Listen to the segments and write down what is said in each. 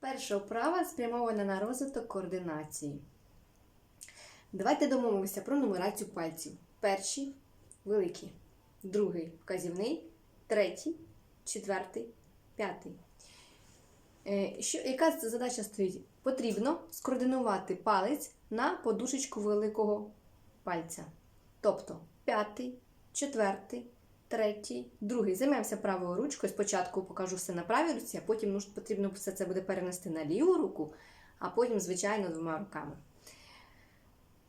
Перша вправа спрямована на розвиток координації. Давайте домовимося про нумерацію пальців. Перший великий, другий вказівний, третій, четвертий, п'ятий. Е, Що, яка задача стоїть? Потрібно скоординувати палець на подушечку великого пальця. Тобто п'ятий, четвертий, третій, другий. Займемося правою ручкою. Спочатку покажу все на правій руці, а потім ну, потрібно все це буде перенести на ліву руку, а потім, звичайно, двома руками.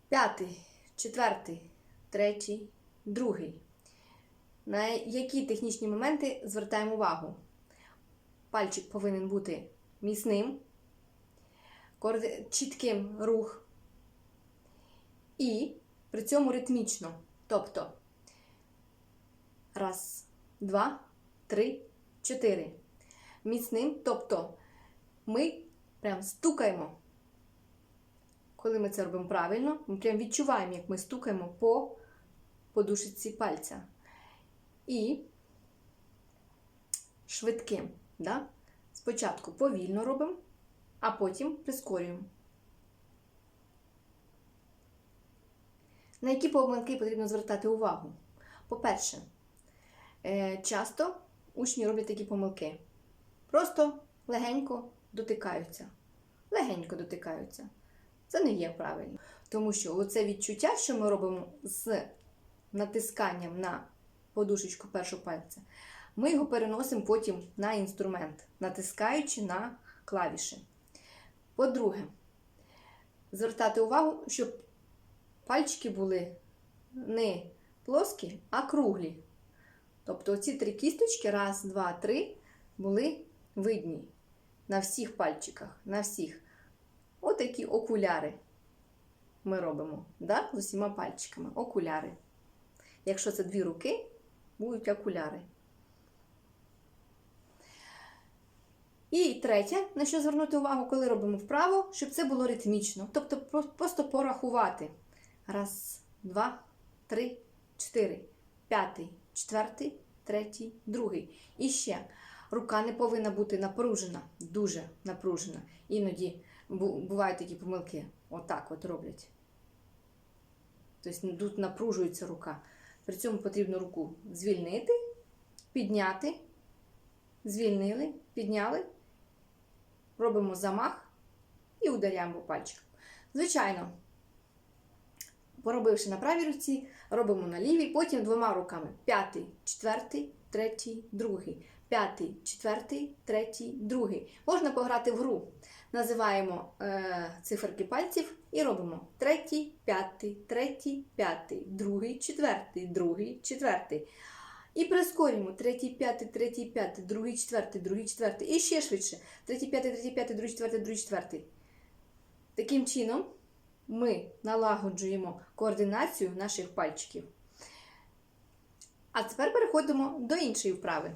П'ятий, четвертий, третій, другий. На які технічні моменти звертаємо увагу? Пальчик повинен бути міцним, чітким рух і при цьому ритмічно. Тобто раз, два, три, чотири. Міцним, тобто ми прям стукаємо. Коли ми це робимо правильно, ми прям відчуваємо, як ми стукаємо по подушечці пальця. І швидким. Да? Спочатку повільно робимо, а потім прискорюємо. На які помилки потрібно звертати увагу? По-перше, часто учні роблять такі помилки. Просто легенько дотикаються. Легенько дотикаються. Це не є правильно. Тому що оце відчуття, що ми робимо з натисканням на подушечку першого пальця, ми його переносимо потім на інструмент, натискаючи на клавіші. По-друге, звертати увагу, щоб пальчики були не плоскі, а круглі. Тобто ці три кісточки, раз, два, три, були видні на всіх пальчиках, на всіх. Отакі окуляри ми робимо да? з усіма пальчиками. Окуляри. Якщо це дві руки, будуть окуляри. І третє, на що звернути увагу, коли робимо вправо, щоб це було ритмічно. Тобто просто порахувати. Раз, два, три, чотири, п'ятий, четвертий, третій, другий. І ще рука не повинна бути напружена, дуже напружена. Іноді бувають такі помилки. Отак от роблять. Тобто тут напружується рука. При цьому потрібно руку звільнити, підняти, звільнили, підняли, робимо замах і ударяємо по пальчикам. Звичайно, поробивши на правій руці, робимо на лівій, потім двома руками. П'ятий, четвертий, третій, другий. П'ятий, четвертий, третій, другий. Можна пограти в гру. Називаємо е, циферки пальців і робимо третій, п'ятий, третій, п'ятий, другий, четвертий, другий, четвертий. І прискорюємо третій, п'ятий, третій, п'ятий, другий, четвертий, другий, четвертий. І ще швидше. Третій, п'ятий, третій, п'ятий, другий, четвертий, другий, четвертий. Таким чином ми налагоджуємо координацію наших пальчиків. А тепер переходимо до іншої вправи.